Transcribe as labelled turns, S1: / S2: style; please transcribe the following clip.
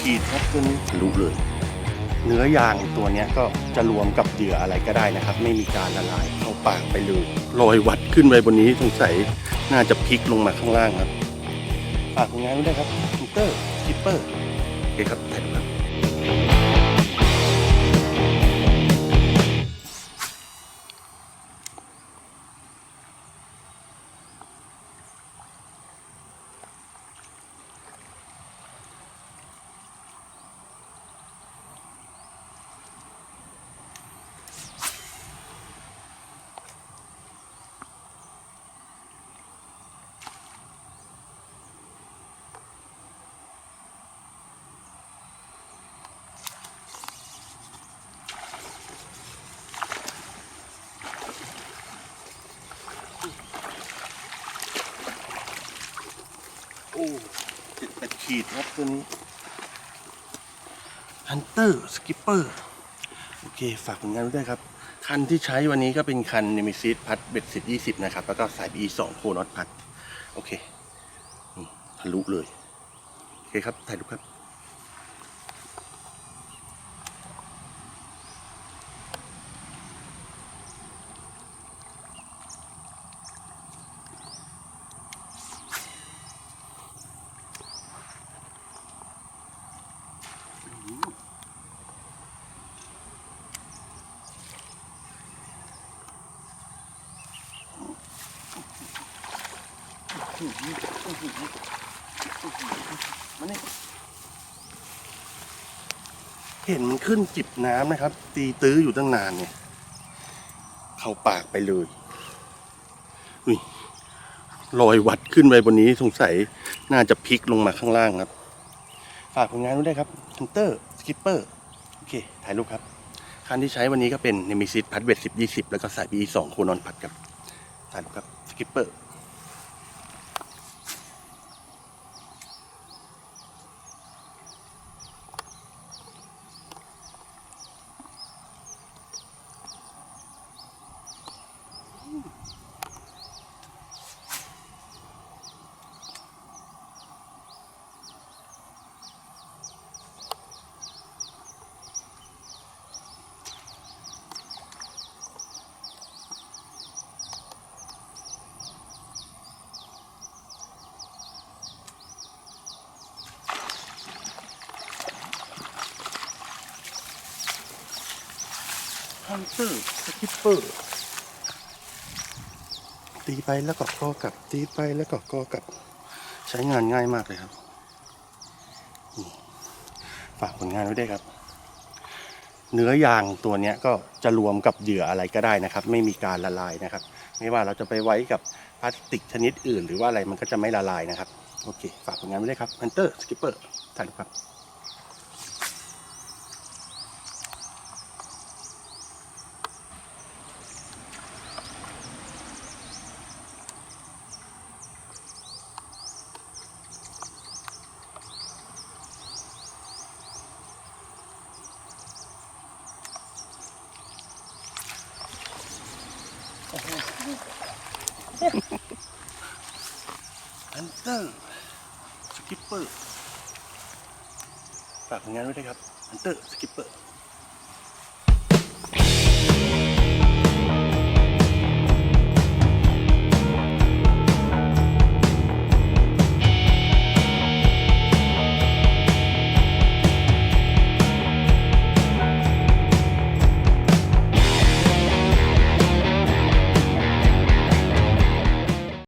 S1: ขีดครับตัวนี้ทะลุเลย เนื้อยางตัวเนี้ยก็จะรวมกับเหยื่ออะไรก็ได้นะครับ ไม่มีการละลายเข้าปากไปเลยลอยวัดขึ้นไปบนนี้สงสัยน่าจะพลิกลงมาข้างล่างครับฝากผลงานไว้ด้วยครับทูเตอร์คิปเปอร์โอเคครับถ่ายรูปครับ โอ้เจ็ดแปดขีดครับตัวนี้ฮันเตอร์สกิปเปอร์โอเค ฝากผลงานไว้ด้วยครับ คันที่ใช้วันนี้ก็เป็นคันเนมิซิสพัดเบ็ดสิบยี่สิบนะครับ แล้วก็สาย B สองโคน็อตพัด โอเคทะลุเลย โอเคครับ ถ่ายรูปครับ มานี่เห็นมันขึ้นจิบน้ำนะครับ ตีตื้ออยู่ตั้งนานเนี่ย เข้าปากไปเลยอุ้ยลอยวัดขึ้นไปบนนี้สงสัยน่าจะพลิกลงมาข้างล่างครับ ฝากผลงานไว้ด้วยครับฮันเตอร์สกิปเปอร์โอเค ถ่ายรูปครับ คันที่ใช้วันนี้ก็เป็นเนมิซิสพัดเวทสิบยี่สิบแล้วก็สายบีสองโคนอนพัดครับถ่ายรูปครับสกิปเปอร์ ฮันเตอร์สกิปเปอร์ ตีไปแล้วก็กอกลับ ตีไปแล้วก็กอกลับ ใช้งานง่ายมากเลยครับ ฝากผลงานไว้ด้วยครับ เนื้อยางตัวนี้ก็จะรวมกับเหยื่ออะไรก็ได้นะครับ ไม่มีการละลายนะครับ ไม่ว่าเราจะไปไว้กับพลาสติกชนิดอื่น หรือว่าอะไรมันก็จะไม่ละลายนะครับ โอเค ฝากผลงานไว้ด้วยครับฮันเตอร์สกิปเปอร์ถ่ายรูปครับ ฮันเตอร์สกิปเปอร์ฝากผลงานไว้ด้วยครับฮันเตอร์สกิปเปอร์